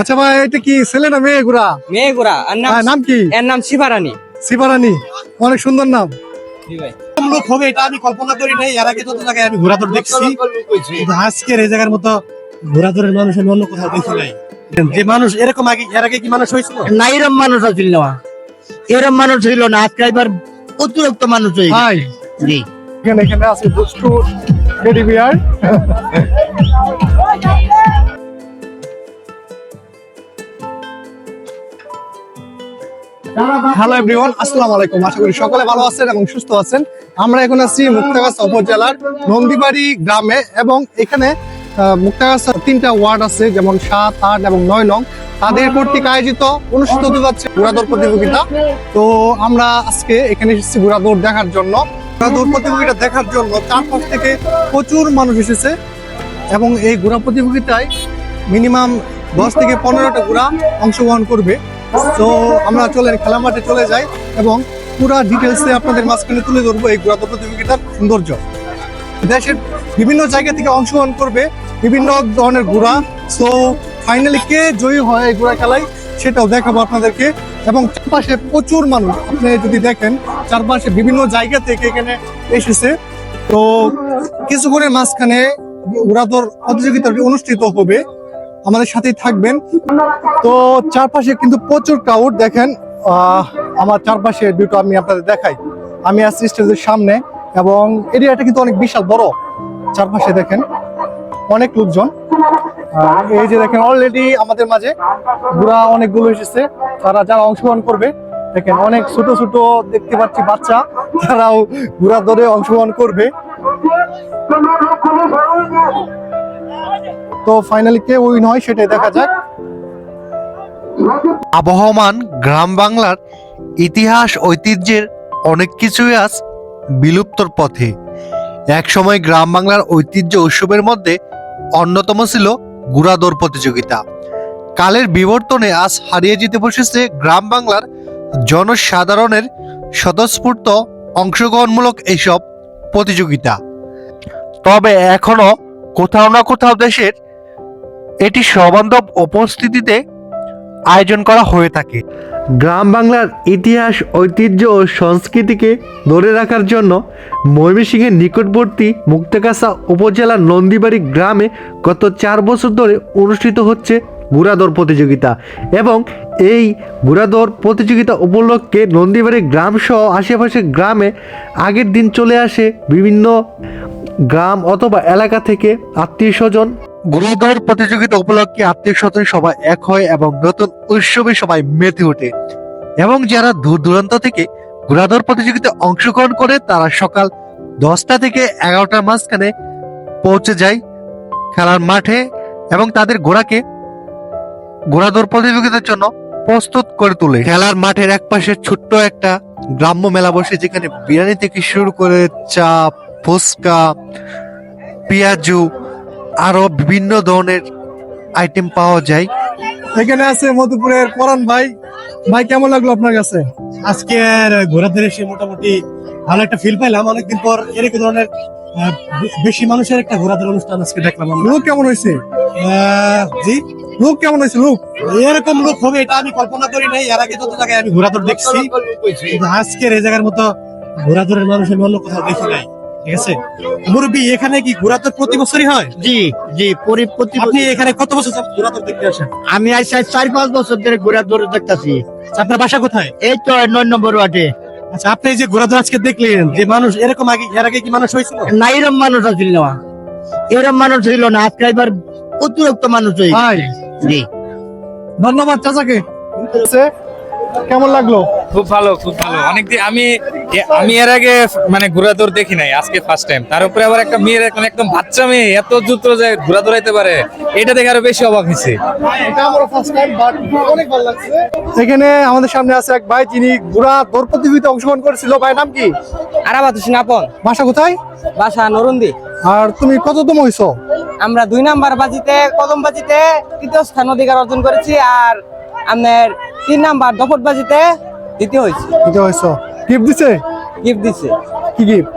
আচ্ছা ভাই এটা কি ছেলে না মেয়ে ঘোড়া? মেয়ে গোড়া আর নাম হ্যাঁ, নাম কি? এর নাম শিবারানী। শিবারানী। অনেক সুন্দর নাম। জি ভাই। এরকম লোক হবে এটা আমি কল্পনা করি নাই। এর আগে যত জায়গায় আমি ঘোরাদৌড় দেখছি। আজকের এই জায়গার মতো ঘোরাদৌড়ের মানুষ আমি অন্য কোথাও দেখি নাই। যে মানুষ এরকম আগে এর আগে কি মানুষ হয়েছিল? না এরম মানুষ ছিল না। এরম মানুষ ছিল না। আজকে এবার অতিরিক্ত মানুষ হয়ে জি। এখানে এখানে আছে দুষ্টু টেডি বিয়ার। হ্যালো এভরিওয়ান আসসালামু আলাইকুম। আশা করি সকলে ভালো আছেন এবং সুস্থ আছেন। আমরা এখন আছি মুক্তাগাছা উপজেলার নন্দীবাড়ি গ্রামে এবং এখানে মুক্তাগাছা তিনটা ওয়ার্ড আছে, যেমন সাত, আট এবং নয় নং। তাদের কর্তৃক আয়োজিত অনুষ্ঠিত হতে যাচ্ছে ঘোড়াদৌড় প্রতিযোগিতা। তো আমরা আজকে এখানে এসেছি ঘোড়াদৌড় দেখার জন্য। ঘোড়াদৌড় প্রতিযোগিতা দেখার জন্য চারপাশ থেকে প্রচুর মানুষ এসেছে এবং এই ঘোড়া প্রতিযোগিতায় মিনিমাম দশ থেকে পনেরোটা ঘোড়া অংশগ্রহণ করবে। তো আমরা চলে খেলা মাঠে চলে যাই এবং পুরো ডিটেলসে আপনাদের মাঝখানে তুলে ধরবো এই ঘোড়া প্রতিযোগিতার সৌন্দর্য। দেশের বিভিন্ন জায়গা থেকে অংশগ্রহণ করবে বিভিন্ন ধরনের ঘোড়া। সো ফাইনালি কে জয়ী হয় এই ঘোড়া খেলায় সেটাও দেখাবো আপনাদেরকে। এবং চারপাশে প্রচুর মানুষ, আপনি যদি দেখেন, চারপাশে বিভিন্ন জায়গা থেকে এখানে এসেছে। তো, কিছুক্ষণের মাঝখানে ঘোড়াদৌড় প্রতিযোগিতাটি অনুষ্ঠিত হবে। আমাদের সাথেই থাকবেন। তো চারপাশে কিন্তু প্রচুর ক্রাউড দেখেন আমার চারপাশে দুটো আমি আপনাদের দেখাই। আমি আছি স্টেজের সামনে এবং এরিয়াটা কিন্তু অনেক বিশাল, বড়। চারপাশে দেখেন, অনেক লোকজন। এই যে দেখেন অলরেডি আমাদের মাঝে বুড়া অনেকগুলো এসেছে। তারা যারা অংশগ্রহণ করবে, দেখেন, অনেক ছোট ছোট দেখতে পাচ্ছি বাচ্চা, তারাও ঘোড়া দৌড়ে অংশগ্রহণ করবে। তো ফাইনালি কে উইন হয় সেটাই দেখা যাক। আবহমান গ্রাম বাংলার ইতিহাস, ঐতিহ্যের অনেক কিছুই আজ বিলুপ্তর পথে। একসময় গ্রাম বাংলার ঐতিহ্য উৎসবের মধ্যে অন্যতম ছিল গুড়াদৌড় প্রতিযোগিতা। কালের বিবর্তনে আজ হারিয়ে যেতে বসেছে গ্রাম বাংলার জনসাধারণের স্বতঃস্ফূর্ত অংশগ্রহণমূলক এইসব প্রতিযোগিতা। তবে এখনও কোথাও না কোথাও দেশের এটি সবান্ধব উপস্থিতিতে আয়োজন করা হয়ে থাকে। গ্রাম বাংলার ইতিহাস, ঐতিহ্য ও সংস্কৃতিকে ধরে রাখার জন্য ময়মনসিংহের নিকটবর্তী মুক্তাগাছা উপজেলার নন্দীবাড়ি গ্রামে গত চার বছর ধরে অনুষ্ঠিত হচ্ছে ঘোড়াদৌড় প্রতিযোগিতা এবং এই ঘোড়াদৌড় প্রতিযোগিতা উপলক্ষে নন্দীবাড়ি গ্রাম সহ আশেপাশের গ্রামে আগের দিন চলে আসে বিভিন্ন গ্রাম অথবা এলাকা থেকে আত্মীয় স্বজন। গুরুদৌড় প্রতিযোগিতা উপলক্ষে আত্মীয় স্বজন সবাই এক হয় এবং নতুন উৎসবে সবাই মেতে ওঠে। এবং যারা দূর দূরান্ত থেকে ঘোড়াদৌড় প্রতিযোগিতায় অংশগ্রহণ করে, তারা সকাল দশটা থেকে এগারোটার মাঝখানে পৌঁছে যায় খেলার মাঠে এবং তাদের ঘোড়াকে ঘোড়াদৌড় প্রতিযোগিতার জন্য প্রস্তুত করে তোলে। খেলার মাঠের এক পাশে ছোট্ট একটা গ্রাম্য মেলা বসে, যেখানে বিরিয়ানি থেকে শুরু করে চা, ফুচকা, পেঁয়াজু আরও বিভিন্ন ধরনের আইটেম পাওয়া যায়। এখানে আছে মধুপুরের পরান ভাই। ভাই কেমন লাগল আপনার কাছে? আজকের ঘোরাদৌড়ে এসে মোটামুটি ভালো একটা ফিল পাইলাম। অনেকদিন পর এরকম ধরনের বেশি মানুষের একটা ঘোরাদৌড় অনুষ্ঠান আজকে দেখলাম লোক কেমন হয়েছে? আহ, জি? লুক কেমন হয়েছে লুক এরকম লোক হবে এটা আমি কল্পনা করি নাই। এর আগে যত জায়গায় আমি ঘোরাদৌড় দেখছি আজকের এই জায়গার মতো ঘোরাদৌড়ের মানুষ আমি অন্য কোথাও দেখি নাই। ঠিক আছে? মুরব্বী এখানে কি প্রতি বছরই হয়? জি জি পরি- প্রতি আপনি এখানে কত বছর দেখতে আসেন? আমি আজ আজ চার পাঁচ বছর ধরে ঘোরা দৌড়ে দেখতেছি। আচ্ছা, আপনার বাসা কোথায়? এই তো নয় নম্বর ওয়ার্ডে। আচ্ছা আপনি যে ঘোরাদৌড় আজকে দেখলেন যে মানুষ এরকম আগে এর আগে কি মানুষ হয়েছিল? না এরম মানুষ ছিল না। এরম মানুষ ছিল না আজকে এবার অতিরিক্ত মানুষ হয়ে। গেছে। ভাই জি। ধন্যবাদ চাচাকে। কেমন লাগল? খুব ভালো খুব ভালো। অনেকদিন আমি আমি এর আগে মানে ঘোড়া দৌড় দেখি নাই আজকে ফার্স্ট টাইম তার উপরে আবার একটা মেয়ের এখন একদম বাচ্চা মেয়ে এত দ্রুত যে ঘোড়া দৌড়াইতে পারে এটা দেখে আরও বেশি অবাক হয়েছে। এটা আমার ফার্স্ট টাইম বাট অনেক ভালো লাগছে। এখানে আমাদের সামনে আছে এক ভাই যিনি ঘোড়া দৌড় প্রতিযোগিতা অংশগ্রহণ করেছিল। ভাই নাম কি? আরাবাত হোসেন আপন। বাসা কোথায়? বাসা নরুন্দি। আর তুমি কততম হইছো? আমরা দুই নাম্বার বাজিতে কদম বাজিতে তৃতীয় স্থান অধিকার অর্জন করেছি আর আপনার তিন নাম্বার দফট বাজিতে দ্বিতীয় হয়েছে। এটা হইছো গিফট দিছে? গিফট দিছে। কি গিফট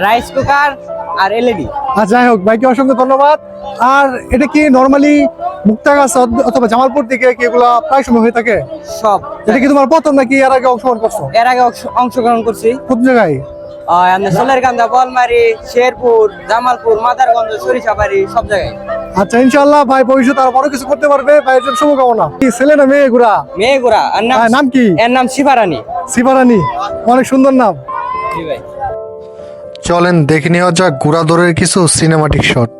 রাইস কুকার আর এলইডি আর যাই হোক ভাইকে অসংখ্য ধন্যবাদ। আর এটা কি নর্মালি মুক্তাগাছা অথ- অথবা জামালপুর দিকে কি এগুলা প্রায় সময় হয়ে থাকে? সব। এটা কি তোমার প্রথম নাকি এর আগে অংশগ্রহণ করছ? এর আগে অংশগ্রহণ করছি। কোন জায়গায়? সোলেরকান্দা বলমারি শেরপুর জামালপুর মাদারগঞ্জ সরিষাবাড়ি সব জায়গায়। আচ্ছা ইনশাআল্লাহ ভাই ভবিষ্যতে আরও বড় কিছু করতে পারবে। ভাইয়ের জন্য শুভকামনা। কি ছেলে না মেয়ে ঘুরা মেয়েগুড়া। আর নাম হ্যাঁ, নাম কি? এর নাম শিবারানী। শিবারানী। অনেক সুন্দর নাম। জি ভাই। চলেন দেখে নেওয়া যাক গুড়াদোরের কিছু সিনেমাটিক শট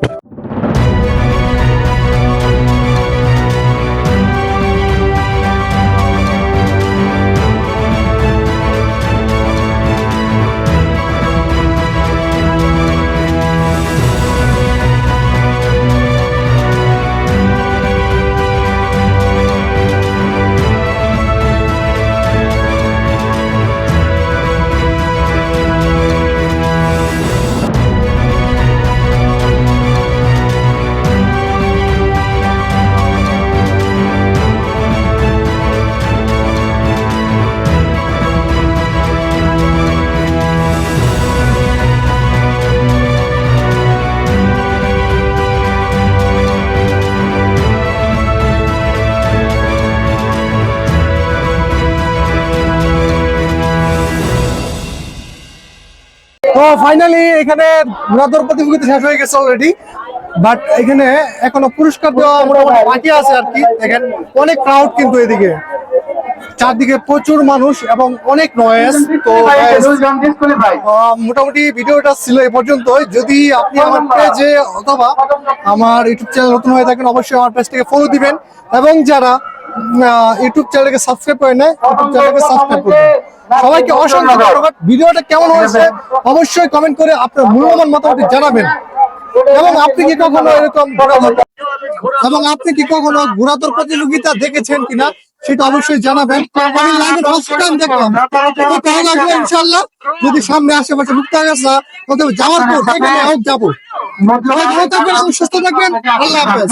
ফাইনালি এখানে ঘোড়াদৌড় প্রতিযোগিতা শেষ হয়ে গেছে অলরেডি বাট এখানে এখনও পুরস্কার দেওয়া মোটামুটি বাকি আছে আর কি। দেখেন অনেক ক্রাউড কিন্তু এদিকে। চারদিকে প্রচুর মানুষ এবং অনেক নয়েস তো মোটামুটি ভিডিওটা ছিল এই পর্যন্তই। যদি আপনি আমার পেজে অথবা আমার ইউটিউব চ্যানেল নতুন হয়ে থাকেন অবশ্যই আমার পেজটাকে ফলো দিবেন। এবং যারা ইউটিউব চ্যানেলকে সাবস্ক্রাইব করে নেয় ইউটিউব চ্যানেলকে সাবস্ক্রাইব সবাইকে অসংখ্য ধন্যবাদ। ভিডিওটা কেমন হয়েছে, অবশ্যই কমেন্ট করে আপনার মূল্যবান মতামত জানাবেন। এবং আপনি কি কখনো এরকম এবং আপনি কি কখনো প্রতিযোগিতা দেখেছেন কিনা, সেটা অবশ্যই জানাবেন। আমি লাইভে ফার্স্ট দেখলাম। তো লাগল ইনশাআল্লাহ? যদি সামনে আশেপাশে মুক্তাগাছা অথবা যাওয়ার পর যাব। সবাই ভালো থাকবেন, সুস্থ থাকবেন। আল্লাহ হাফেজ।